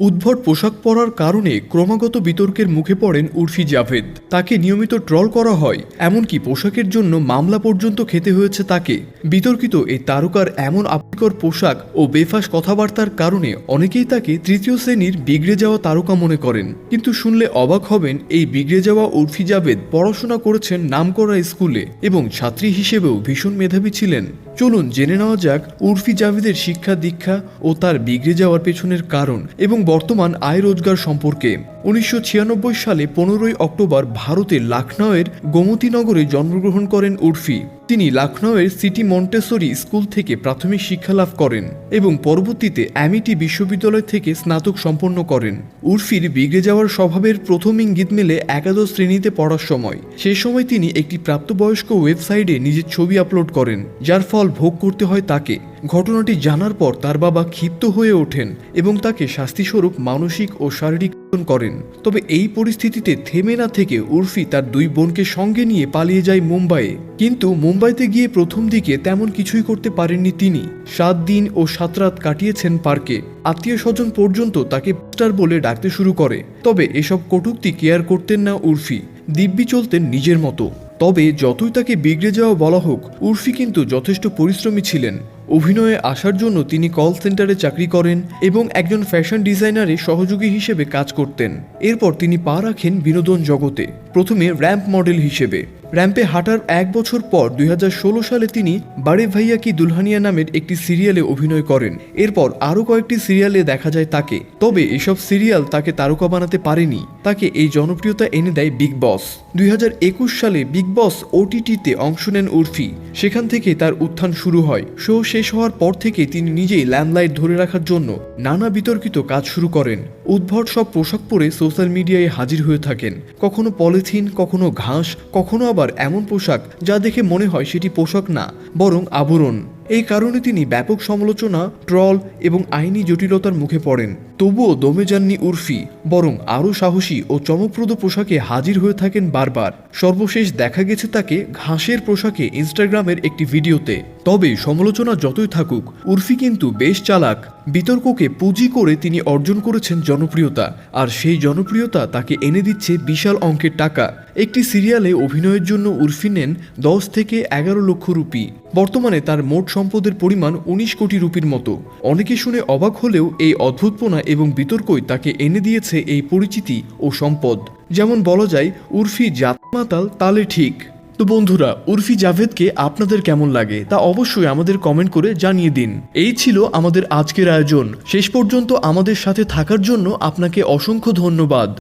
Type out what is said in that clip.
উদ্ভট পোশাক পরার কারণে ক্রমাগত বিতর্কের মুখে পড়েন উর্ফি জাভেদ। তাকে নিয়মিত ট্রল করা হয়, এমনকি পোশাকের জন্য মামলা পর্যন্ত খেতে হয়েছে তাকে। বিতর্কিত এই তারকার এমন আপত্তিকর পোশাক ও বেফাস কথাবার্তার কারণে অনেকেই তাকে তৃতীয় শ্রেণির বিগড়ে যাওয়া তারকা মনে করেন। কিন্তু শুনলে অবাক হবেন, এই বিগড়ে যাওয়া উর্ফি জাভেদ পড়াশোনা করেছেন নামকরা স্কুলে এবং ছাত্রী হিসেবেও ভীষণ মেধাবী ছিলেন। চলুন জেনে নেওয়া যাক উর্ফি জাভেদের শিক্ষা দীক্ষা ও তার বিগড়ে যাওয়ার পেছনের কারণ এবং বর্তমান আয় রোজগার সম্পর্কে। উনিশশো ছিয়ানব্বই সালে পনেরোই অক্টোবর ভারতের লাখনৌয়ের গোমতীনগরে জন্মগ্রহণ করেন উর্ফি। তিনি লাখনৌয়ের সিটি মন্টেসরি স্কুল থেকে প্রাথমিক শিক্ষা লাভ করেন এবং পরবর্তীতে অ্যামিটি বিশ্ববিদ্যালয় থেকে স্নাতক সম্পন্ন করেন। উর্ফির বিগড়ে যাওয়ার স্বভাবের প্রথম ইঙ্গিত মেলে একাদশ শ্রেণীতে পড়ার সময়। সে সময় তিনি একটি প্রাপ্তবয়স্ক ওয়েবসাইটে নিজের ছবি আপলোড করেন, যার ফল ভোগ করতে হয় তাকে। ঘটনাটি জানার পর তার বাবা ক্ষিপ্ত হয়ে ওঠেন এবং তাকে শাস্তিস্বরূপ মানসিক ও শারীরিক করেন। তবে এই পরিস্থিতিতে থেমে না থেকে উর্ফি তার দুই বোনকে সঙ্গে নিয়ে পালিয়ে যায় মুম্বাইয়ে। কিন্তু মুম্বাইতে গিয়ে প্রথম দিকে তেমন কিছুই করতে পারেননি তিনি। সাত দিন ও সাত রাত কাটিয়েছেন পার্কে। আত্মীয় স্বজন পর্যন্ত তাকে স্টার বলে ডাকতে শুরু করে। তবে এসব কটূক্তি কেয়ার করতেন না উর্ফি। দিব্যি চলতেন নিজের মতো। তবে যতই তাকে বিগড়ে যাওয়া বলা হোক, উর্ফি কিন্তু যথেষ্ট পরিশ্রমী ছিলেন। অভিনয়ে আসার জন্য তিনি কল সেন্টারে চাকরি করেন এবং একজন ফ্যাশন ডিজাইনারে সহযোগী হিসেবে কাজ করতেন। এরপর তিনি পা রাখেন বিনোদন জগতে, প্রথমে র্যাম্প মডেল হিসেবে। র্যাম্পে হাঁটার এক বছর পর দুই হাজার ষোলো সালে তিনি বাড়ে ভাইয়া কি দুলহানিয়া নামের একটি সিরিয়ালে অভিনয় করেন। এরপর আরও কয়েকটি সিরিয়ালে দেখা যায় তাকে। তবে এসব সিরিয়াল তাকে তারকা বানাতে পারেনি। তাকে এই জনপ্রিয়তা এনে দেয় বিগ বস দুই হাজার একুশ সালে বিগ বস ওটিটিতে অংশ নেন উর্ফি। সেখান থেকে তার উত্থান শুরু হয়। শো শেষ হওয়ার পর থেকে তিনি নিজেই ল্যান্ডলাইট ধরে রাখার জন্য নানা বিতর্কিত কাজ শুরু করেন। উদ্ভট সব পোশাক পরে সোশ্যাল মিডিয়ায় হাজির হয়ে থাকেন। কখনো পলিথিন, কখনো ঘাস, কখনো আবার এমন পোশাক যা দেখে মনে হয় সেটি পোশাক না, বরং আবরণ। এই কারণে তিনি ব্যাপক সমালোচনা, ট্রল এবং আইনি জটিলতার মুখে পড়েন। তবুও দমে যাননি উর্ফি, বরং আরও সাহসী ও চমকপ্রদ পোশাকে হাজির হয়ে থাকেন বারবার। সর্বশেষ দেখা গেছে তাকে ঘাসের পোশাকে ইনস্টাগ্রামের একটি ভিডিওতে। তবে সমালোচনা যতই থাকুক, উর্ফি কিন্তু বেশ চালাক। বিতর্ককে পুঁজি করে তিনি অর্জন করেছেন জনপ্রিয়তা, আর সেই জনপ্রিয়তা তাকে এনে দিচ্ছে বিশাল অঙ্কের টাকা। একটি সিরিয়ালে অভিনয়ের জন্য উর্ফি নেন দশ থেকে এগারো লক্ষ রুপি। বর্তমানে তার মোট সম্পদের পরিমাণ উনিশ কোটি রুপির মতো। অনেকে শুনে অবাক হলেও এই অদ্ভুতপনা এবং বিতর্কই তাকে এনে দিয়েছে এই পরিচিতি ও সম্পদ। যেমন বলা যায়, উর্ফি জাতমাতাল তালে ঠিক। তো বন্ধুরা, উর্ফি জাভেদকে আপনাদের কেমন লাগে তা অবশ্যই আমাদের কমেন্ট করে জানিয়ে দিন। এই ছিল আমাদের আজকের আয়োজন। শেষ পর্যন্ত আমাদের সাথে থাকার জন্য আপনাকে অসংখ্য ধন্যবাদ।